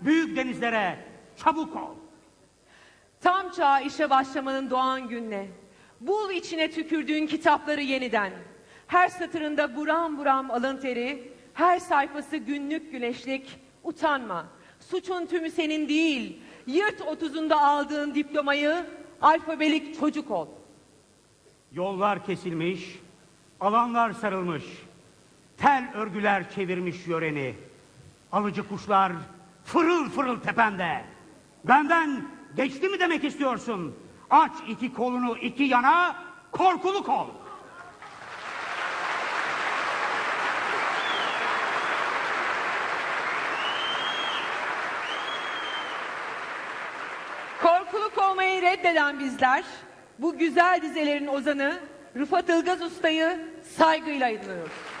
büyük denizlere çabuk ol. Tam çağ işe başlamanın doğan gününe. Bul içine tükürdüğün kitapları yeniden. Her satırında buram buram alın teri, her sayfası günlük güneşlik. Utanma. Suçun tümü senin değil. Yırt otuzunda aldığın diplomayı, alfabelik çocuk ol. Yollar kesilmiş, alanlar sarılmış, tel örgüler çevirmiş yöreni. Alıcı kuşlar fırıl fırıl tepende. Benden geçti mi demek istiyorsun? Aç iki kolunu iki yana, korkuluk ol. Korkuluk olmayı reddeden bizler, bu güzel dizelerin ozanı Rıfat Ilgaz Usta'yı saygıyla anıyoruz.